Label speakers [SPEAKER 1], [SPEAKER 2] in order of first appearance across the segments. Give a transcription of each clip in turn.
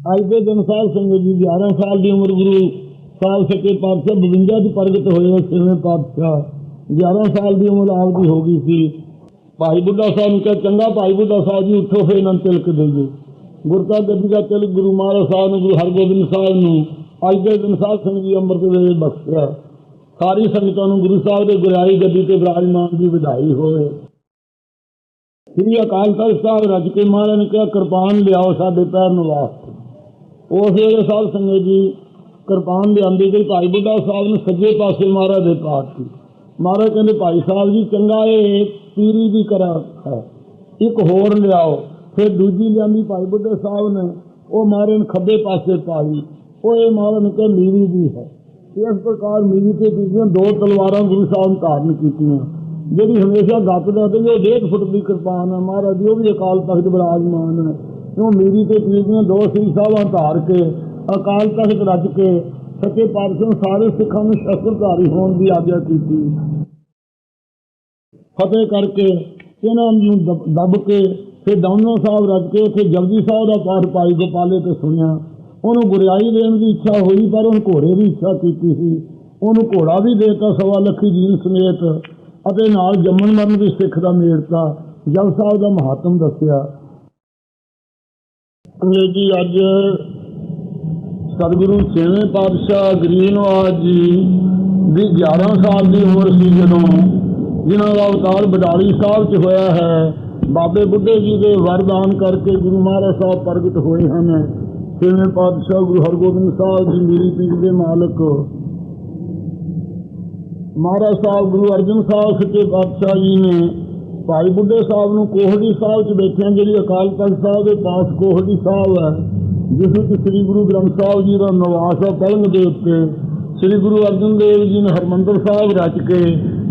[SPEAKER 1] ਅੱਜ ਦੇ ਦਿਨ ਸਾਹਿਬ ਸਿੰਘ ਜੀ 11 ਸਾਲ ਦੀ ਉਮਰ ਗੁਰੂ ਸਾਹਿਬ ਸੱਚੇ ਪਾਤਸ਼ਾਹ 52 ਚ ਪ੍ਰਗਟ ਹੋਏ ਹੋਏ ਛੇਵੇਂ ਪਾਤਸ਼ਾਹ। 11 ਸਾਲ ਦੀ ਉਮਰ ਆਪ ਦੀ ਹੋ ਗਈ ਸੀ। ਭਾਈ ਬੁੱਢਾ ਸਾਹਿਬ ਨੂੰ ਕਿਹਾ, ਚੰਗਾ ਭਾਈ ਬੁੱਢਾ ਸਾਹਿਬ ਜੀ, ਉੱਠੋ ਫੇਰ ਇਹਨਾਂ ਨੂੰ ਤਿਲਕ ਦੇਈਏ। ਗੁਰਤਾ ਗੱਦੀ ਦਾ ਤਿਲਕ ਗੁਰੂ ਮਹਾਰਾਜ ਸਾਹਿਬ ਨੂੰ, ਗੁਰੂ ਹਰਗੋਬਿੰਦ ਸਾਹਿਬ ਨੂੰ। ਅੱਜ ਦੇ ਦਿਨ ਸਾਹਿਬ ਸਿੰਘ ਜੀ ਅੰਮ੍ਰਿਤ ਵੇਲੇ ਬਖਸ਼ਿਆ। ਸਾਰੀ ਸੰਗਤਾਂ ਨੂੰ ਗੁਰੂ ਸਾਹਿਬ ਦੇ ਗੁਰਿਆਈ ਗੱਦੀ ਤੇ ਵਿਰਾਜਮਾਨ ਦੀ ਵਧਾਈ ਹੋਵੇ। ਸ੍ਰੀ ਅਕਾਲ ਤਖਤ ਸਾਹਿਬ ਰੱਜ ਕੇ ਮਹਾਰਾਜ ਨੇ ਕਿਹਾ, ਕਿਰਪਾਨ ਲਿਆਓ ਸਾਡੇ ਪੈਰ ਨੂੰ ਵਾਸਤੇ। ਉਸ ਵੇਲੇ ਸਾਹਿਬ ਸੰਗਤ ਜੀ ਕਿਰਪਾਨ ਲਿਆਂਦੀ ਗਈ ਭਾਈ ਬੁੱਢਾ ਸਾਹਿਬ ਨੇ ਸੱਜੇ ਪਾਸੇ ਮਹਾਰਾਜ ਦੇ ਪਾਤੀ ਮਹਾਰਾਜ ਕਹਿੰਦੇ, ਭਾਈ ਸਾਹਿਬ ਜੀ, ਚੰਗਾ ਇਹ ਪੀਰੀ ਦੀ ਕਰਾ ਹੈ। ਇੱਕ ਹੋਰ ਲਿਆਓ। ਫਿਰ ਦੂਜੀ ਲਿਆਂਦੀ ਭਾਈ ਬੁੱਢਾ ਸਾਹਿਬ ਨੇ, ਉਹ ਮਹਾਰਾਜ ਨੇ ਖੱਬੇ ਪਾਸੇ ਪਾਈ। ਉਹ ਇਹ ਮਹਾਰਾਜ ਨੇ ਕਿਹਾ ਮੀਰੀ ਦੀ ਹੈ। ਇਸ ਪ੍ਰਕਾਰ ਮੀਰੀ ਤੇ ਦੂਜੀਆਂ ਦੋ ਤਲਵਾਰਾਂ ਗੁਰੂ ਸਾਹਿਬ ਨੇ ਧਾਰਨ ਕੀਤੀਆਂ। ਜਿਹੜੀ ਹਮੇਸ਼ਾ ਗੱਤ ਦਾ ਤੇ ਉਹ ਡੇਢ ਫੁੱਟ ਦੀ ਕਿਰਪਾਨ ਹੈ। ਮਹਾਰਾਜ ਦੀ ਉਹ ਵੀ ਅਕਾਲ ਤਖਤ ਬਿਰਾਜਮਾਨ ਹੈ। ਉਹ ਮੀਰੀ ਤੇ ਪੀਰ ਦੀਆਂ ਦੋ ਸਿੰਘ ਸਾਹਿਬਾਂ ਧਾਰ ਕੇ, ਅਕਾਲ ਤਖਤ ਰੱਜ ਕੇ, ਸੱਚੇ ਪਾਤਸ਼ਾਹ ਨੂੰ ਸਾਰੇ ਸਿੱਖਾਂ ਨੂੰ ਸ਼ਸਤਰਧਾਰੀ ਹੋਣ ਦੀ ਆਗਿਆ ਕੀਤੀ। ਫਤਿਹ ਕਰਕੇ ਇਹਨਾਂ ਨੂੰ ਦਬ- ਦੱਬ ਕੇ ਫਿਰ ਦਮਨੋ ਸਾਹਿਬ ਰੱਜ ਕੇ ਉੱਥੇ ਜਪਜੀ ਸਾਹਿਬ ਦਾ ਪਾਠ ਪਾਈ ਗੋਪਾਲੇ ਤੇ ਸੁਣਿਆ। ਉਹਨੂੰ ਗੁਰਿਆਈ ਦੇਣ ਦੀ ਇੱਛਾ ਹੋਈ, ਪਰ ਉਹਨੂੰ ਘੋੜੇ ਦੀ ਇੱਛਾ ਕੀਤੀ ਸੀ। ਉਹਨੂੰ ਘੋੜਾ ਵੀ ਦੇਤਾ ਸਵਾ ਲੱਖੀ ਜੀਨ ਸਮੇਤ ਅਤੇ ਨਾਲ ਜੰਮਣ ਮਰਨ ਵੀ ਸਿੱਖ ਦਾ ਮੇੜਤਾ ਜਪ ਸਾਹਿਬ ਦਾ ਮਹਾਤਮ ਦੱਸਿਆ। ਅੰਗਰੇਜ਼ੀ ਅੱਜ ਸਤਿਗੁਰੂ ਛੇਵੇਂ ਪਾਤਸ਼ਾਹ ਗਰੀਬ ਨਵਾਜ ਜੀ ਦੀ 11 ਸਾਲ ਦੀ ਉਮਰ ਸੀ ਜਦੋਂ ਜਿਨ੍ਹਾਂ ਦਾ ਅਵਤਾਰ ਬਡਾਲੀ ਸਾਹਿਬ 'ਚ ਹੋਇਆ ਹੈ, ਬਾਬੇ ਬੁੱਢੇ ਜੀ ਦੇ ਵਰਦਾਨ ਕਰਕੇ ਗੁਰੂ ਮਹਾਰਾਜ ਸਾਹਿਬ ਪ੍ਰਗਟ ਹੋਏ ਹਨ। ਛੇਵੇਂ ਪਾਤਸ਼ਾਹ ਗੁਰੂ ਹਰਗੋਬਿੰਦ ਸਾਹਿਬ ਜੀ ਮੇਰੀ ਪੀਰ ਦੇ ਮਾਲਕ। ਮਹਾਰਾਜ ਸਾਹਿਬ ਗੁਰੂ ਅਰਜਨ ਸਾਹਿਬ ਸੱਚੇ ਪਾਤਸ਼ਾਹ ਜੀ ਨੇ ਭਾਈ ਬੁੱਢੇ ਸਾਹਿਬ ਨੂੰ ਕੋਹੜੀ ਸਾਹਿਬ 'ਚ ਬੈਠਿਆਂ ਜਿਹੜੀ ਅਕਾਲ ਤਖਤ ਸਾਹਿਬ ਦੇ ਪਾਸ ਕੋਹੜੀ ਸਾਹਿਬ ਹੈ, ਜਿਸ ਵਿੱਚ ਸ੍ਰੀ ਗੁਰੂ ਗ੍ਰੰਥ ਸਾਹਿਬ ਜੀ ਦਾ ਨਿਵਾਸ ਹੈ ਪਲੰਗ ਦੇ ਉੱਤੇ। ਸ੍ਰੀ ਗੁਰੂ ਅਰਜਨ ਦੇਵ ਜੀ ਨੇ ਹਰਮੰਦਰ ਸਾਹਿਬ ਰਚ ਕੇ,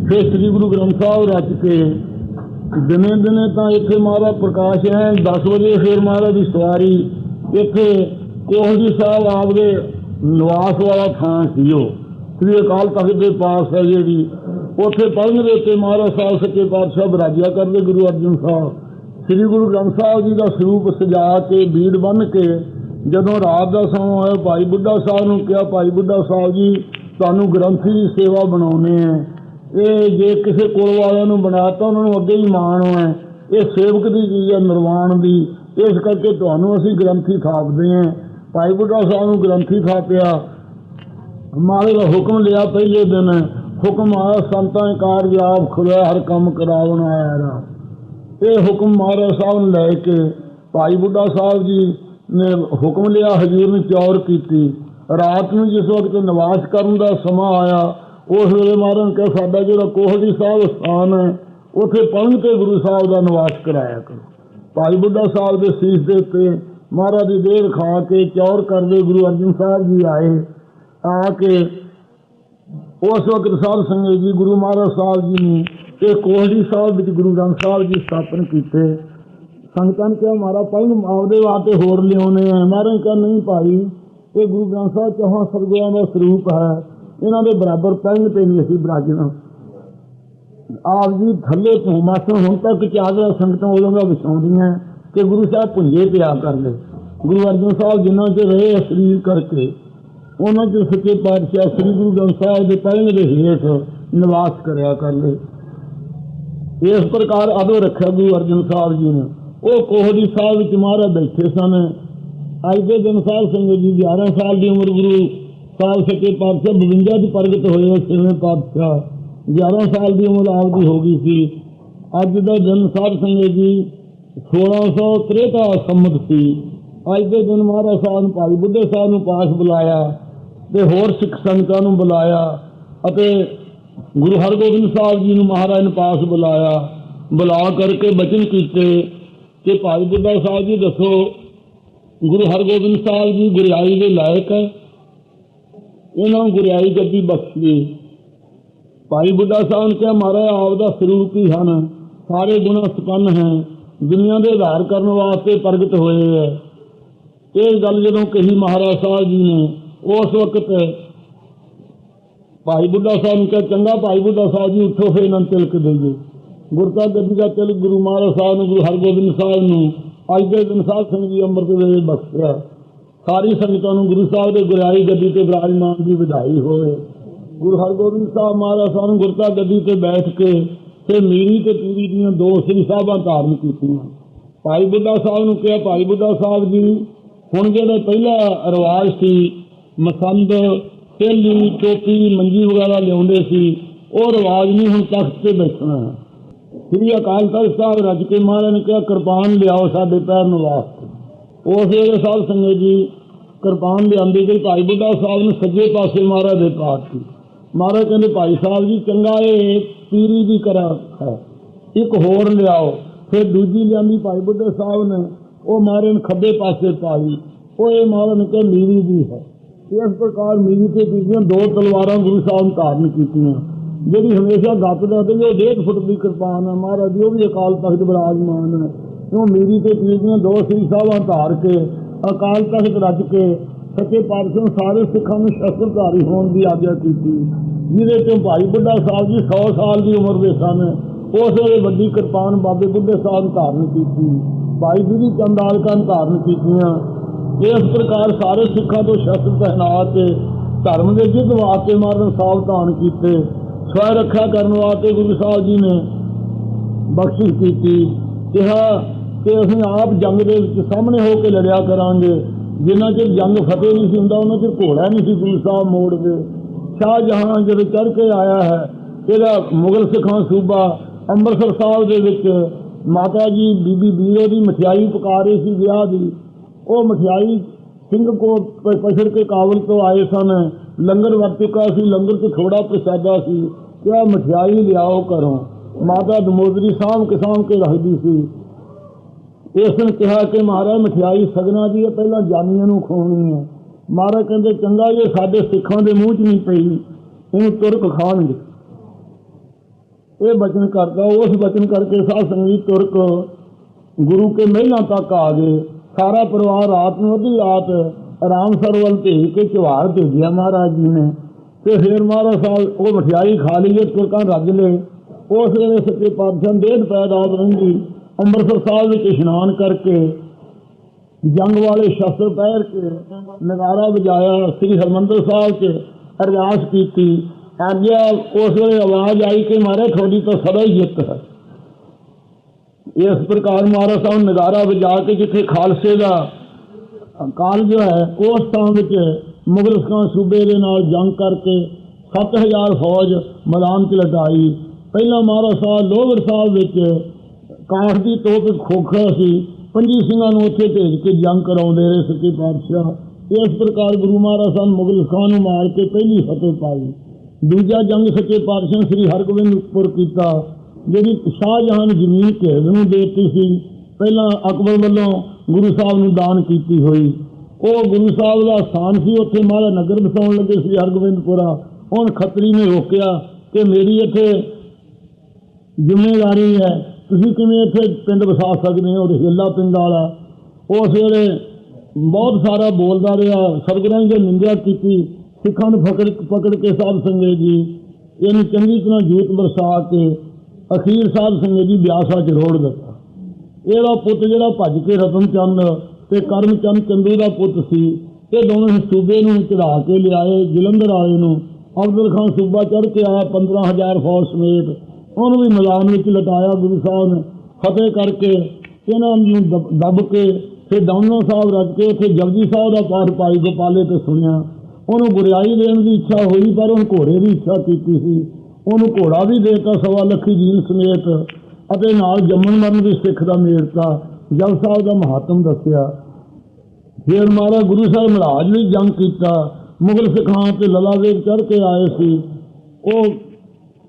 [SPEAKER 1] ਫਿਰ ਸ੍ਰੀ ਗੁਰੂ ਗ੍ਰੰਥ ਸਾਹਿਬ ਰਚ ਕੇ, ਦਿਨੇ ਦਿਨੇ ਤਾਂ ਇੱਥੇ ਮਹਾਰਾਜ ਪ੍ਰਕਾਸ਼ ਹੈ 10 ਵਜੇ ਫਿਰ ਮਹਾਰਾਜ ਦੀ ਸਵਾਰੀ, ਇੱਥੇ ਕੋਹੜੀ ਸਾਹਿਬ ਆਪਦੇ ਨਿਵਾਸ ਵਾਲਾ ਥਾਂ ਸੀ ਉਹ ਸ੍ਰੀ ਅਕਾਲ ਤਖਤ ਦੇ ਪਾਸ ਹੈ ਜਿਹੜੀ ਉੱਥੇ ਪਲੰਗ ਦੇ ਉੱਤੇ ਮਹਾਰਾਜ ਸਾਹਿਬ ਸੱਚੇ ਪਾਤਸ਼ਾਹ ਬਿਰਾਜਿਆ ਕਰਦੇ ਗੁਰੂ ਅਰਜਨ ਸਾਹਿਬ। ਸ੍ਰੀ ਗੁਰੂ ਗ੍ਰੰਥ ਸਾਹਿਬ ਜੀ ਦਾ ਸਰੂਪ ਸਜਾ ਕੇ ਬੀੜ ਬੰਨ ਕੇ ਜਦੋਂ ਰਾਤ ਦਾ ਸਮਾਂ ਹੋਇਆ, ਭਾਈ ਬੁੱਢਾ ਸਾਹਿਬ ਨੂੰ ਕਿਹਾ, ਭਾਈ ਬੁੱਢਾ ਸਾਹਿਬ ਜੀ, ਤੁਹਾਨੂੰ ਗ੍ਰੰਥੀ ਦੀ ਸੇਵਾ ਬਣਾਉਣੇ ਆ ਇਹ ਜੇ ਕਿਸੇ ਕੁਲ ਵਾਲਿਆਂ ਨੂੰ ਬਣਾਤਾ ਉਹਨਾਂ ਨੂੰ ਅੱਗੇ ਹੀ ਮਾਣ ਹੋਣਾ ਇਹ ਸੇਵਕ ਦੀ ਚੀਜ਼ ਹੈ, ਨਿਰਵਾਣ ਦੀ। ਇਸ ਕਰਕੇ ਤੁਹਾਨੂੰ ਅਸੀਂ ਗ੍ਰੰਥੀ ਥਾਪਦੇ ਹਾਂ। ਭਾਈ ਬੁੱਢਾ ਸਾਹਿਬ ਨੂੰ ਗ੍ਰੰਥੀ ਥਾਪਿਆ। ਮਾਰੇ ਦਾ ਹੁਕਮ ਲਿਆ ਪਹਿਲੇ ਦਿਨ। ਹੁਕਮ ਆਇਆ ਸੰਤਾਂ ਕਾਰਜ ਆਪ ਖੁਦਾ ਹਰ ਕੰਮ ਕਰਾਉਣ ਆਇਆ ਰਾ ਇਹ ਹੁਕਮ ਮਹਾਰਾਜ ਸਾਹਿਬ ਨੇ ਲੈ ਕੇ ਭਾਈ ਬੁੱਢਾ ਸਾਹਿਬ ਜੀ ਨੇ ਹੁਕਮ ਲਿਆ, ਹਜੂਰ ਨੂੰ ਚੌਰ ਕੀਤੀ। ਰਾਤ ਨੂੰ ਜਿਸ ਵਕਤ ਨਿਵਾਸ ਕਰਨ ਦਾ ਸਮਾਂ ਆਇਆ, ਉਸ ਵੇਲੇ ਮਹਾਰਾਜ ਨੇ ਕਿਹਾ, ਸਾਡਾ ਜਿਹੜਾ ਕੋਹਲੀ ਸਾਹਿਬ ਸਥਾਨ ਹੈ, ਉੱਥੇ ਪਹੁੰਚ ਕੇ ਗੁਰੂ ਸਾਹਿਬ ਦਾ ਨਿਵਾਸ ਕਰਾਇਆ ਕਰੋ। ਭਾਈ ਬੁੱਢਾ ਸਾਹਿਬ ਦੇ ਸੀਸ ਦੇ ਉੱਤੇ ਮਹਾਰਾਜ ਦੀ ਦੇਹ ਖਾ ਕੇ ਚੌਰ ਕਰਦੇ ਗੁਰੂ ਅਰਜਨ ਸਾਹਿਬ ਜੀ ਆਏ, ਆ ਕੇ ਉਸ ਵਕਤ ਸਾਧ ਸੰਗਤ ਜੀ ਗੁਰੂ ਮਹਾਰਾਜ ਸਾਹਿਬ ਜੀ ਨੇ ਇਹ ਕੋਹਲੀ ਸਾਹਿਬ ਵਿੱਚ ਗੁਰੂ ਗ੍ਰੰਥ ਸਾਹਿਬ ਜੀ ਸਥਾਪਨ ਕੀਤੇ। ਸੰਗਤਾਂ ਨੇ ਕਿਹਾ ਮਾਰਾ ਪਹਿਲ ਆਪਦੇ ਵਾਸਤੇ ਹੋਰ ਲਿਆਉਨੇ ਆ। ਮਹਾਰਾਜ ਕਹਾ, ਨਹੀਂ ਭਾਈ, ਇਹ ਗੁਰੂ ਗ੍ਰੰਥ ਸਾਹਿਬ ਚੌਹਾਂ ਸਰਗੁਰਾਂ ਦਾ ਸਰੂਪ ਹੈ। ਇਹਨਾਂ ਦੇ ਬਰਾਬਰ ਪਹਿਲ ਤੇ ਨਹੀਂ ਅਸੀਂ ਬਰਾਜਣਾ। ਆਪ ਜੀ ਥੱਲੇ ਭੂਮਾਸਨ ਹੁਣ ਤੱਕ ਚਾਦਰ ਸੰਗਤਾਂ ਉਦੋਂ ਦਾ ਵਿਛਾਉਂਦੀਆਂ ਕਿ ਗੁਰੂ ਸਾਹਿਬ ਭੁੰਜੇ ਪਿਆ ਕਰ ਲੈ ਗੁਰੂ ਅਰਜਨ ਸਾਹਿਬ ਜਿਨ੍ਹਾਂ ਚ ਰਹੇ ਅਸਰੀਰ ਕਰਕੇ ਉਹਨਾਂ ਚ ਸੱਚੇ ਪਾਤਸ਼ਾਹ ਸ੍ਰੀ ਗੁਰੂ ਗ੍ਰੰਥ ਸਾਹਿਬ ਦੇ ਪਹਿਲੇ ਦੇ ਹੇਠ ਨਿਵਾਸ ਕਰਿਆ ਕਰ ਲੈ ਇਸ ਪ੍ਰਕਾਰ ਅਦੋ ਰੱਖਿਆ ਗੁਰੂ ਅਰਜਨ ਸਾਹਿਬ ਜੀ ਨੇ। ਉਹ ਕੋਹੜੀ ਸਾਹਿਬ ਵਿੱਚ ਮਹਾਰਾਜ ਬੈਠੇ ਸਨ। ਅੱਜ ਦੇ ਦਿਨ ਸਾਹਿਬ ਸਿੰਘ ਜੀ 11 ਸਾਲ ਦੀ ਉਮਰ ਗੁਰੂ ਸਾਹਿਬ ਸੱਚੇ ਪਾਤਸ਼ਾਹ 52 ਦੀ ਪ੍ਰਗਟ ਹੋਏ ਹੋਏ ਛੇਵੇਂ ਪਾਤਸ਼ਾਹ। 11 ਸਾਲ ਦੀ ਉਮਰ ਆਪ ਦੀ ਹੋ ਗਈ ਸੀ। ਅੱਜ ਦਾ ਦਿਨ ਸਾਹਿਬ ਸਿੰਘ ਜੀ 1663 ਸੰਮਤ ਸੀ। ਅੱਜ ਦੇ ਦਿਨ ਮਹਾਰਾਜ ਸਾਹਿਬ ਨੂੰ ਭਾਈ ਬੁੱਢੇ ਸਾਹਿਬ ਨੂੰ ਪਾਸ ਬੁਲਾਇਆ। ਤੇ ਹੋਰ ਸਿੱਖ ਸੰਗਤਾਂ ਨੂੰ ਬੁਲਾਇਆ ਅਤੇ ਗੁਰੂ ਹਰਗੋਬਿੰਦ ਸਾਹਿਬ ਜੀ ਨੂੰ ਮਹਾਰਾਜ ਨੇ ਪਾਸ ਬੁਲਾਇਆ। ਬੁਲਾ ਕਰਕੇ ਬਚਨ ਕੀਤੇ ਕਿ ਭਾਈ ਬੁੱਢਾ ਸਾਹਿਬ ਜੀ ਦੱਸੋ, ਗੁਰੂ ਹਰਗੋਬਿੰਦ ਸਾਹਿਬ ਜੀ ਗੁਰਿਆਈ ਦੇ ਲਾਇਕ ਹੈ? ਇਹਨਾਂ ਨੂੰ ਗੁਰਿਆਈ ਗੱਦੀ ਬਖਸ਼ੀ ਭਾਈ ਬੁੱਢਾ ਸਾਹਿਬ ਨੇ ਕਿਹਾ, ਮਹਾਰਾਜ, ਆਪ ਦਾ ਸਰੂਪ ਹੀ ਹਨ। ਸਾਰੇ ਗੁਣ ਸੰਪੰਨ ਹੈ। ਦੁਨੀਆ ਦੇ ਆਧਾਰ ਕਰਨ ਵਾਸਤੇ ਪ੍ਰਗਟ ਹੋਏ ਹੈ। ਇਹ ਗੱਲ ਜਦੋਂ ਕਹੀ ਮਹਾਰਾਜ ਸਾਹਿਬ ਜੀ ਨੇ ਉਸ ਵਕਤ ਭਾਈ ਬੁੱਢਾ ਸਾਹਿਬ ਨੇ ਕਿਹਾ, ਚੰਗਾ ਭਾਈ ਬੁੱਢਾ ਸਾਹਿਬ ਜੀ, ਉੱਠੋ ਫਿਰ ਇਹਨਾਂ ਨੂੰ ਤਿਲਕ ਦੇਈਏ। ਗੁਰਤਾ ਗੱਦੀ ਦਾ ਤਿਲਕ ਗੁਰੂ ਮਹਾਰਾਜ ਸਾਹਿਬ ਨੂੰ, ਗੁਰੂ ਹਰਗੋਬਿੰਦ ਸਾਹਿਬ ਨੂੰ, ਅੱਜ ਦੇ ਦਿਨ ਸਾਹਿਬ ਸਿੰਘ ਜੀ ਅੰਮ੍ਰਿਤ ਵੇਲੇ ਬਖਸ਼ਿਆ ਸਾਰੀ ਸੰਗਤਾਂ ਨੂੰ ਗੁਰੂ ਸਾਹਿਬ ਦੇ ਗੁਰਿਆਈ ਗੱਦੀ ਤੇ ਵਿਰਾਜਮਾਨ ਦੀ ਵਧਾਈ ਹੋਵੇ। ਗੁਰੂ ਹਰਗੋਬਿੰਦ ਸਾਹਿਬ ਮਹਾਰਾਜ ਸਾਹਿਬ ਨੂੰ ਗੁਰਤਾ ਗੱਦੀ ਤੇ ਬੈਠ ਕੇ ਤੇ ਮੀਰੀ ਤੇ ਪੀਰੀ ਦੀਆਂ ਦੋ ਸ੍ਰੀ ਸਾਹਿਬਾਂ ਧਾਰਨ ਕੀਤੀਆਂ। ਭਾਈ ਬੁੱਢਾ ਸਾਹਿਬ ਨੂੰ ਕਿਹਾ, ਭਾਈ ਬੁੱਢਾ ਸਾਹਿਬ ਜੀ, ਹੁਣ ਜਿਹੜਾ ਪਹਿਲਾ ਰਿਵਾਜ ਸੀ ਮਸੰਦ, ਤੇਲੀ ਟੋਪੀ ਮੰਜੀ ਵਗੈਰਾ ਲਿਆਉਂਦੇ ਸੀ। ਉਹ ਰਿਵਾਜ ਨਹੀਂ ਹੁਣ ਤਖਤ ਤੇ ਬੈਠਣਾ। ਸ੍ਰੀ ਅਕਾਲ ਤਖਤ ਸਾਹਿਬ ਰੱਜ ਕੇ ਮਹਾਰਾਜ ਨੇ ਕਿਹਾ ਕਿਰਪਾਨ ਲਿਆਓ ਸਾਡੇ ਪੈਰ ਨੂੰ ਵਾਸਤੇ। ਉਸ ਵੇਲੇ ਸਾਹਿਬ ਸੰਗਤ ਜੀ ਕਿਰਪਾਨ ਲਿਆਂਦੀ ਗਈ ਭਾਈ ਬੁੱਢਾ ਸਾਹਿਬ ਨੂੰ ਸੱਜੇ ਪਾਸੇ ਮਹਾਰਾਜ ਦੇ ਪਾਸ ਸੀ। ਮਹਾਰਾਜ ਕਹਿੰਦੇ, ਭਾਈ ਸਾਹਿਬ ਜੀ, ਚੰਗਾ ਇਹ ਪੀਰੀ ਦੀ ਕਰਾ ਹੈ। ਇੱਕ ਹੋਰ ਲਿਆਓ। ਫਿਰ ਦੂਜੀ ਲਿਆਂਦੀ ਭਾਈ ਬੁੱਢਾ ਸਾਹਿਬ ਨੇ। ਉਹ ਮਹਾਰਾਜ ਨੇ ਖੱਬੇ ਪਾਸੇ ਪਾਈ। ਉਹ ਇਹ ਮਹਾਰਾਜ ਨੇ ਕਿਹਾ ਲੀਰੀ ਦੀ ਹੈ। ਇਸ ਪ੍ਰਕਾਰ ਮੀਰੀ ਤੇ ਪੀਰੀਆਂ ਦੋ ਤਲਵਾਰਾਂ ਗੁਰੂ ਸਾਹਿਬ ਧਾਰਨ ਕੀਤੀਆਂ। ਜਿਹੜੀ ਹਮੇਸ਼ਾ ਗੱਤ ਦਾ ਤੇ ਉਹ ਡੇਢ ਫੁੱਟ ਦੀ ਕਿਰਪਾਨ ਹੈ ਮਹਾਰਾਜ ਦੀ, ਉਹ ਵੀ ਅਕਾਲ ਤਖਤ ਵਿਰਾਜਮਾਨ ਹੈ ਉਹ ਮੀਰੀ ਤੇ ਪੀਰੀਆਂ ਦੋ ਸ੍ਰੀ ਸਾਹਿਬਾਂ ਧਾਰ ਕੇ, ਅਕਾਲ ਤਖਤ ਰੱਜ ਕੇ, ਸੱਚੇ ਪਾਤਸ਼ਾਹ ਨੇ ਸਾਰੇ ਸਿੱਖਾਂ ਨੂੰ ਸ਼ਸਤਰਧਾਰੀ ਹੋਣ ਦੀ ਆਗਿਆ ਕੀਤੀ। ਜਿਹਦੇ ਤੋਂ ਭਾਈ ਬੁੱਢਾ ਸਾਹਿਬ ਜੀ 100 ਸਾਲ ਦੀ ਉਮਰ ਦੇ ਸਨ, ਉਸ ਵੇਲੇ ਵੱਡੀ ਕਿਰਪਾਨ ਬਾਬੇ ਬੁੱਢੇ ਸਾਹਿਬ ਧਾਰਨ ਕੀਤੀ। ਭਾਈ ਬੁੱਢੀ ਚੰਦਾਲਕਾਂ ਨੇ ਧਾਰਨ ਕੀਤੀਆਂ। ਇਸ ਪ੍ਰਕਾਰ ਸਾਰੇ ਸਿੱਖਾਂ ਤੋਂ ਸ਼ਸਤਰ ਪਹਿਨਾ ਕੇ ਧਰਮ ਦੇ ਜਿੱਦ ਵਾਸਤੇ ਮਾਰਨ ਸਾਵਧਾਨ ਕੀਤੇ, ਸਵੈ ਰੱਖਿਆ ਕਰਨ ਵਾਸਤੇ ਗੁਰੂ ਸਾਹਿਬ ਜੀ ਨੇ ਬਖਸ਼ਿਸ਼ ਕੀਤੀ, ਕਿਹਾ ਕਿ ਅਸੀਂ ਆਪ ਜੰਗ ਦੇ ਵਿੱਚ ਸਾਹਮਣੇ ਹੋ ਕੇ ਲੜਿਆ ਕਰਾਂਗੇ। ਜਿੰਨਾ ਚਿਰ ਜੰਗ ਫਤਿਹ ਨਹੀਂ ਸੀ ਹੁੰਦਾ, ਉਹਨਾਂ ਚਿਰ ਘੋੜਾ ਨਹੀਂ ਸੀ ਗੁਰੂ ਸਾਹਿਬ ਮੋੜਦੇ ਸ਼ਾਹ ਜਹਾਂ ਜਦੋਂ ਚੜ ਕੇ ਆਇਆ ਹੈ, ਇਹਦਾ ਮੁਗਲ ਸਿੱਖਾਂ ਸੂਬਾ ਅੰਮ੍ਰਿਤਸਰ ਸਾਹਿਬ ਦੇ ਵਿੱਚ ਮਾਤਾ ਜੀ ਬੀਬੀ ਬੀਰੋ ਦੀ ਮਠਿਆਈ ਪਕਾ ਰਹੀ ਸੀ ਵਿਆਹ ਦੀ। ਉਹ ਮਠਿਆਈ ਸਿੰਘ ਕੋ ਪਛੜ ਕੇ ਕਾਬਲ ਤੋਂ ਆਏ ਸਨ। ਲੰਗਰ ਵਰ ਸੀ, ਲੰਗਰ 'ਚ ਥੋੜਾ ਪ੍ਰਸ਼ਾਦਾ ਸੀ। ਕਿਹਾ, ਮਠਿਆਈ ਲਿਆਓ ਘਰੋਂ। ਮਾਤਾ ਦਮੋਦਰੀ ਸਾਂਭ ਕੇ ਸਾਂਭ ਕੇ ਰੱਖਦੀ ਸੀ। ਇਸ ਨੇ ਕਿਹਾ ਕਿ, ਮਹਾਰਾਜ, ਮਠਿਆਈ ਸਗਨਾ ਦੀ ਹੈ ਪਹਿਲਾਂ ਜਾਨੀਆਂ ਨੂੰ ਖਵਾਉਣੀ ਹੈ ਮਹਾਰਾਜ ਕਹਿੰਦੇ, ਚੰਗਾ ਜੇ ਸਾਡੇ ਸਿੱਖਾਂ ਦੇ ਮੂੰਹ 'ਚ ਨਹੀਂ ਪਈ। ਇਹਨੂੰ ਤੁਰਕ ਖਾਣਗੇ। ਇਹ ਬਚਨ ਕਰਦਾ ਉਸ ਬਚਨ ਕਰਕੇ ਸਾਧ ਸੰਗਤ ਤੁਰਕ ਗੁਰੂ ਕੇ ਮਹਿਲਾਂ ਤੱਕ ਆ ਗਏ। ਸਾਰਾ ਪਰਿਵਾਰ ਰਾਤ ਨੂੰ ਅੱਧੀ ਰਾਤ ਆਰਾਮ ਸਰਵਲ ਭੇਜ ਕੇ ਚੁਹਾਰ ਭੇਜਿਆ ਮਹਾਰਾਜ ਜੀ ਨੇ। ਤੇ ਫਿਰ ਮਹਾਰਾਜ ਸਾਹਿਬ ਉਹ ਮਠਿਆਈ ਖਾ ਲਈਏ ਤੁਰਕਾਂ ਰੱਜ ਲਏ। ਉਸ ਵੇਲੇ ਸੱਚੇ ਪਾਤਸ਼ਾਹ ਨੂੰ ਪੈਦਾ ਪੈ ਅੰਮ੍ਰਿਤਸਰ ਸਾਹਿਬ ਵਿੱਚ ਇਸ਼ਨਾਨ ਕਰਕੇ ਜੰਗ ਵਾਲੇ ਸ਼ਸਤਰ ਪਹਿਰ ਕੇ ਨਗਾਰਾ ਵਜਾਇਆ, ਸ੍ਰੀ ਹਰਮੰਦਰ ਸਾਹਿਬ 'ਚ ਅਰਦਾਸ ਕੀਤੀ। ਅੱਜ ਉਸ ਵੇਲੇ ਆਵਾਜ਼ ਆਈ ਕਿ ਮਾਰੇ ਤੁਹਾਡੀ ਤਾਂ ਸਦਾ ਹੀ ਜਿੱਤ ਹੈ। ਇਸ ਪ੍ਰਕਾਰ ਮਹਾਰਾਜ ਸਾਹਿਬ ਨਗਾਰਾ ਵਜਾ ਕੇ ਜਿੱਥੇ ਖਾਲਸੇ ਦਾ ਕਾਲ ਜੋ ਹੈ, ਉਸ ਥਾਂ ਵਿੱਚ ਮੁਗਲ ਸਿੱਖਾਂ ਸੂਬੇ ਦੇ ਨਾਲ ਜੰਗ ਕਰਕੇ 7000 ਫੌਜ ਮੈਦਾਨ 'ਚ ਲਟਾਈ। ਪਹਿਲਾਂ ਮਹਾਰਾਜ ਸਾਹਿਬ ਲੋਹਗੜ੍ਹ ਸਾਹਿਬ ਵਿੱਚ ਕਾਠ ਦੀ ਤੋਪ ਖੋਖਾ ਸੀ। ਪੰਜੀ ਸਿੰਘਾਂ ਨੂੰ ਉੱਥੇ ਭੇਜ ਕੇ ਜੰਗ ਕਰਾਉਂਦੇ ਰਹੇ ਸੱਚੇ ਪਾਤਸ਼ਾਹ। ਇਸ ਪ੍ਰਕਾਰ ਗੁਰੂ ਮਹਾਰਾਜ ਸਾਹਿਬ ਮੁਗਲ ਖਾਨ ਨੂੰ ਮਾਰ ਕੇ ਪਹਿਲੀ ਫਤਿਹ ਪਾਈ। ਦੂਜਾ ਜੰਗ ਸੱਚੇ ਪਾਤਸ਼ਾਹ ਸ੍ਰੀ ਹਰਗੋਬਿੰਦਪੁਰ ਕੀਤਾ। ਜਿਹੜੀ ਸ਼ਾਹਜਹਾਨ ਨੂੰ ਜ਼ਮੀਨ ਘੇਰ ਨੂੰ ਦੇ ਦਿੱਤੀ ਸੀ, ਪਹਿਲਾਂ ਅਕਬਰ ਵੱਲੋਂ ਗੁਰੂ ਸਾਹਿਬ ਨੂੰ ਦਾਨ ਕੀਤੀ ਹੋਈ। ਉਹ ਗੁਰੂ ਸਾਹਿਬ ਦਾ ਸਥਾਨ ਸੀ, ਉੱਥੇ ਮਹਾਰਾਜ ਨਗਰ ਵਸਾਉਣ ਲੱਗੇ ਸੀ ਹਰਗੋਬਿੰਦਪੁਰਾ। ਹੁਣ ਖੱਤਰੀ ਨੇ ਰੋਕਿਆ ਕਿ ਮੇਰੀ ਇੱਥੇ ਜ਼ਿੰਮੇਵਾਰੀ ਹੈ। ਤੁਸੀਂ ਕਿਵੇਂ ਇੱਥੇ ਪਿੰਡ ਵਸਾ ਸਕਦੇ ਹੋ? ਹਿੱਲਾ ਪਿੰਡ ਵਾਲਾ। ਉਸ ਵੇਲੇ ਬਹੁਤ ਸਾਰਾ ਬੋਲਦਾ ਰਿਹਾ ਸਰਗਰਾਂ ਦੀ ਨਿੰਦਿਆ ਕੀਤੀ, ਸਿੱਖਾਂ ਨੂੰ ਫਕੜ ਪਕੜ ਕੇ ਸਾਹਿਬ ਸੰਗਤ ਜੀ। ਇਹਨੂੰ ਚੰਗੀ ਤਰ੍ਹਾਂ ਜੂਤ ਬਰਸਾ ਕੇ ਅਖੀਰ ਸਾਹਿਬ ਸੰਗਤ ਜੀ ਬਿਆਸਾ ਚ ਰੋੜ ਦਿੱਤਾ। ਇਹਦਾ ਪੁੱਤ ਜਿਹੜਾ ਭੱਜ ਕੇ ਰਤਨ ਚੰਦ ਤੇ ਕਰਮ ਚੰਦ ਚੰਦੂ ਦਾ ਪੁੱਤ ਸੀ, ਇਹ ਦੋਵੇਂ ਸੂਬੇ ਨੂੰ ਚੜਾ ਕੇ ਲਿਆਏ, ਜਲੰਧਰ ਵਾਲੇ ਨੂੰ। ਅਬਦੁਲ ਖਾਨ ਸੂਬਾ ਚੜ ਕੇ ਆਇਆ 15000 ਫੌਜ ਸਮੇਤ। ਉਹਨੂੰ ਵੀ ਮੈਦਾਨ ਵਿੱਚ ਲਟਾਇਆ ਗੁਰੂ ਸਾਹਿਬ ਨੇ। ਫਤਿਹ ਕਰਕੇ ਇਹਨਾਂ ਨੂੰ ਦਬ- ਦੱਬ ਕੇ ਫਿਰ ਦਮਨੋ ਸਾਹਿਬ ਰੱਜ ਕੇ ਫਿਰ ਜਪਜੀ ਸਾਹਿਬ ਦਾ ਪਾਠ ਪਾਈ ਗੋਪਾਲੇ ਤੇ ਸੁਣਿਆ। ਉਹਨੂੰ ਗੁਰਿਆਈ ਦੇਣ ਦੀ ਇੱਛਾ ਹੋਈ, ਪਰ ਉਹਨੇ ਘੋੜੇ ਦੀ ਇੱਛਾ ਕੀਤੀ ਸੀ। ਉਹਨੂੰ ਘੋੜਾ ਵੀ ਦੇਤਾ ਸਵਾ ਲੱਖੀ ਜੀਨ ਸਮੇਤ ਅਤੇ ਨਾਲ ਜੰਮਣ ਮਰਨ ਦੀ ਸਿੱਖ ਦਾ ਮੇਰਤਾ ਜਲ ਸਾਹਿਬ ਦਾ ਮਹਾਤਮ ਦੱਸਿਆ। ਫਿਰ ਮਹਾਰਾਜ ਗੁਰੂ ਸਾਹਿਬ ਮਹਾਰਾਜ ਨੇ ਜੰਗ ਕੀਤਾ। ਮੁਗਲ ਸਿੱਖਾਂ ਤੇ ਲਲਾਵੇਗ ਚੜ ਕੇ ਆਏ ਸੀ। ਉਹ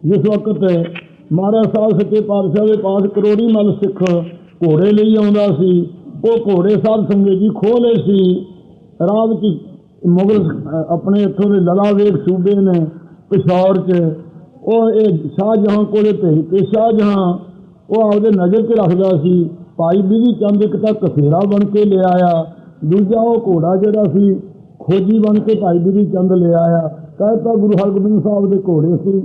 [SPEAKER 1] ਜਿਸ ਵਕਤ ਮਹਾਰਾਜ ਸਾਹਿਬ ਸੱਚੇ ਪਾਤਸ਼ਾਹ ਦੇ ਪਾਸ ਕਰੋੜੀ ਮਲ ਸਿੱਖ ਘੋੜੇ ਲਈ ਆਉਂਦਾ ਸੀ ਉਹ ਘੋੜੇ ਸਾਹਿਬ ਸੰਗਤ ਜੀ ਖੋਹ ਲਏ ਸੀ। ਰਾਹ ਵਿੱਚ ਮੁਗਲ ਅ, ਆਪਣੇ ਇੱਥੋਂ ਦੇ ਲਲਾਵੇਗ ਸੂਬੇ ਨੇ ਪਿਸ਼ੌਰ 'ਚ ਉਹ ਇਹ ਸ਼ਾਹਜਹਾਂ ਕੋਲੇ ਭੇਜ ਕੇ ਸ਼ਾਹਜਹਾਂ, ਉਹ ਆਪਦੇ ਨਜ਼ਰ 'ਚ ਰੱਖਦਾ ਸੀ। ਭਾਈ ਬੀਵੀ ਚੰਦ ਇੱਕ ਤਾਂ ਕਫੇਰਾ ਬਣ ਕੇ ਲੈ ਆਇਆ, ਦੂਜਾ ਉਹ ਘੋੜਾ ਜਿਹੜਾ ਸੀ, ਖੋਜੀ ਬਣ ਕੇ ਭਾਈ ਬੀਵੀ ਚੰਦ ਲੈ ਆਇਆ। ਕਹਿੰਦਾ ਗੁਰੂ ਹਰਗੋਬਿੰਦ ਸਾਹਿਬ ਦੇ ਘੋੜੇ ਸੀ,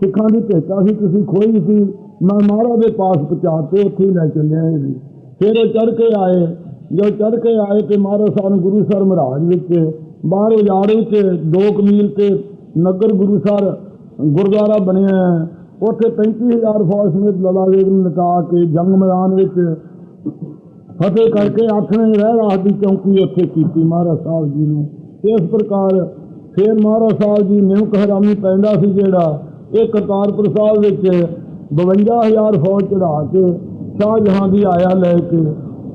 [SPEAKER 1] ਸਿੱਖਾਂ ਦੀ ਭੇਟਾ ਸੀ, ਤੁਸੀਂ ਖੋਈ ਸੀ, ਮੈਂ ਮਹਾਰਾਜ ਦੇ ਪਾਸ ਪਹੁੰਚਾਤੇ ਉੱਥੇ ਹੀ ਲੈ ਚੱਲਿਆ ਇਹ ਫਿਰ ਉਹ ਚੜ ਕੇ ਆਏ ਜੋ ਚੜ ਕੇ ਆਏ ਤੇ ਮਹਾਰਾਜ ਸਾਹਿਬ ਗੁਰੂ ਸਰ ਮਹਾਰਾਜ ਵਿੱਚ, ਬਾਹਰ ਉਜਾੜ ਵਿੱਚ ਦੋ ਕਮੀਲ ਤੇ ਨਗਰ ਗੁਰੂ ਸਰ ਗੁਰਦੁਆਰਾ ਬਣਿਆ ਹੈ। ਉੱਥੇ 35000 ਫੌਜ ਸਮੇਤ ਲਲਾ ਨੂੰ ਲਟਾ ਕੇ ਜੰਗ ਮੈਦਾਨ ਵਿੱਚ ਫਤਿਹ ਕਰਕੇ ਆਖਣੇ ਰਹਿ ਰਾਤ ਦੀ ਚੌਂਕੀ ਉੱਥੇ ਕੀਤੀ ਮਹਾਰਾਜ ਸਾਹਿਬ ਜੀ ਨੂੰ ਇਸ ਪ੍ਰਕਾਰ ਫਿਰ ਮਹਾਰਾਜ ਸਾਹਿਬ ਜੀ ਨਿਮਕ ਹਰਾਮੀ ਪੈਂਦਾ ਸੀ ਜਿਹੜਾ ਇਹ ਕਰਤਾਰਪੁਰ ਸਾਹਿਬ ਵਿੱਚ 52000 ਫੌਜ ਚੜਾ ਕੇ ਸ਼ਾਹਜਹਾਂ ਦੀ ਆਇਆ ਲੈ ਕੇ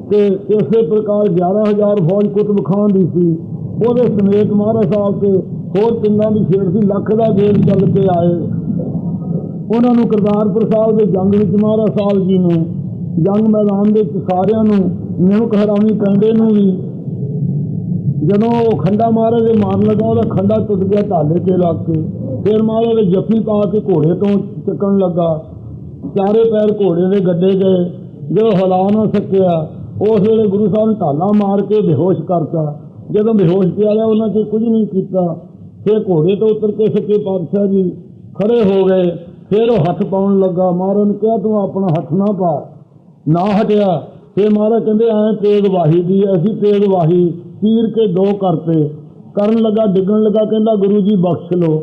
[SPEAKER 1] ਤੇ ਇਸੇ ਪ੍ਰਕਾਰ 11000 ਫੌਜ ਕੁਤਬ ਖਾਨ ਦੀ ਸੀ ਉਹਦੇ ਸਮੇਤ ਮਹਾਰਾਜ ਸਾਹਿਬ ਤੇ ਹੋਰ ਪਿੰਡਾਂ ਦੀ ਖੇਡ ਸੀ, ਲੱਖ ਦਾ ਦੇਸ਼ ਚੱਲ ਕੇ ਆਏ। ਉਹਨਾਂ ਨੂੰ ਕਰਤਾਰਪੁਰ ਸਾਹਿਬ ਦੇ ਜੰਗ ਵਿੱਚ ਮਹਾਰਾਜ ਸਾਹਿਬ ਜੀ ਨੇ, ਜੰਗ ਮੈਦਾਨ ਦੇ ਵਿੱਚ ਸਾਰਿਆਂ ਨੂੰ, ਨਿਮਕ ਹਰਾਮੀ ਕਹਿੰਦੇ ਨੂੰ ਵੀ। ਜਦੋਂ ਉਹ ਖੰਡਾ ਮਹਾਰਾਜ ਦੇ ਮਾਰਨ ਲੱਗਾ, ਉਹਦਾ ਖੰਡਾ ਟੁੱਟ ਗਿਆ ਢਾਲੇ ਤੇ ਲੱਗ ਕੇ। ਫਿਰ ਮਹਾਰਾਜ ਦੇ ਜੱਫੀ ਪਾ ਕੇ ਘੋੜੇ ਤੋਂ ਚੱਕਣ ਲੱਗਾ। ਚਾਰੇ ਪੈਰ ਘੋੜੇ ਦੇ ਗੱਡੇ ਗਏ। ਜਦੋਂ ਹਿਲਾ ਨਾ ਸਕਿਆ, ਉਸ ਵੇਲੇ ਗੁਰੂ ਸਾਹਿਬ ਨੇ ਢਾਲਾ ਮਾਰ ਕੇ ਬੇਹੋਸ਼ ਕਰਤਾ। ਜਦੋਂ ਬੇਹੋਸ਼ ਪਿਆ ਗਿਆ ਉਹਨਾਂ ਤੇ ਕੁਝ ਨਹੀਂ ਕੀਤਾ। ਫਿਰ ਘੋੜੇ ਤੋਂ ਉਤਰ ਕੇ ਸੱਚੇ ਪਾਤਸ਼ਾਹ ਜੀ ਖੜੇ ਹੋ ਗਏ। ਫਿਰ ਉਹ ਹੱਥ ਪਾਉਣ ਲੱਗਾ ਮਹਾਰਾਜ ਨੇ ਕਿਹਾ, ਤੂੰ ਆਪਣਾ ਹੱਥ ਨਾ ਪਾ, ਨਾ ਹਟਿਆ। ਫਿਰ ਮਹਾਰਾਜ ਕਹਿੰਦੇ, ਐ ਤੇਗ ਵਾਹੀ ਦੀ ਅਸੀਂ ਤੇਗ ਵਾਹੀ ਚੀਰ ਕੇ ਦੋ ਕਰਤੇ ਕਰਨ ਲੱਗਾ, ਡਿੱਗਣ ਲੱਗਾ, ਕਹਿੰਦਾ, ਗੁਰੂ ਜੀ, ਬਖਸ਼ ਲਓ।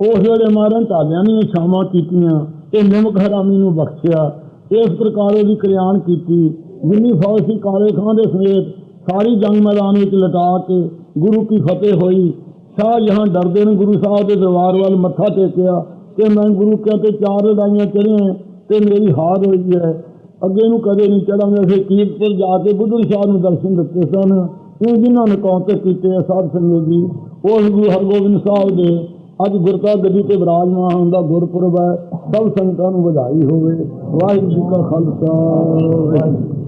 [SPEAKER 1] ਉਸ ਵੇਲੇ ਮਹਾਰਾਜ ਢਾਲਿਆਂ ਨੇ ਛਾਵਾਂ ਕੀਤੀਆਂ, ਤੇ ਨਿਮਕ ਹਰਾਮੀ ਨੂੰ ਬਖਸ਼ਿਆ। ਇਸ ਪ੍ਰਕਾਰ ਉਹਦੀ ਕਲਿਆਣ ਕੀਤੀ। ਜਿੰਨੀ ਫੌਜ ਸੀ ਕਾਲੇ ਖਾਂ ਦੇ ਸਮੇਤ ਸਾਰੀ ਜੰਗ ਮੈਦਾਨ ਵਿੱਚ ਲਟਾ ਕੇ ਗੁਰੂ ਕੀ ਫਤਿਹ ਹੋਈ। ਸ਼ਾਹ ਜਹਾਂ ਡਰਦੇ ਨੇ ਗੁਰੂ ਸਾਹਿਬ ਦੇ ਦਰਬਾਰ ਵੱਲ ਮੱਥਾ ਟੇਕਿਆ ਕਿ ਮੈਂ ਗੁਰੂ ਕਿਹਾ ਤੇ ਚਾਰ ਲੜਾਈਆਂ ਚੜੀਆਂ ਤੇ ਮੇਰੀ ਹਾਰ ਹੋਈ ਹੈ। ਅੱਗੇ ਨੂੰ ਕਦੇ ਨਹੀਂ ਚੜਾਂਗੇ ਅਸੀਂ ਕੀਰਤਪੁਰ ਜਾ ਕੇ ਬੁੱਧੂ ਸ਼ਾਹ ਨੂੰ ਦਰਸ਼ਨ ਦਿੱਤੇ ਸਨ। ਇਹ ਜਿਨ੍ਹਾਂ ਨੇ ਕੌਂਤੇ ਕੀਤੇ ਆ ਸਾਧ ਸੰਗਤ ਜੀ ਉਸ ਗੁਰੂ ਹਰਗੋਬਿੰਦ ਸਾਹਿਬ ਦੇ। ਅੱਜ ਗੁਰਤਾ ਗੱਦੀ ਤੇ ਵਿਰਾਜਮਾਨ ਹੋਣ ਦਾ ਗੁਰਪੁਰਬ ਹੈ। ਸਭ ਸੰਗਤਾਂ ਨੂੰ ਵਧਾਈ ਹੋਵੇ। ਵਾਹਿਗੁਰੂ ਜੀ ਕਾ ਖਾਲਸਾ। ਵਾਹਿਗੁਰੂ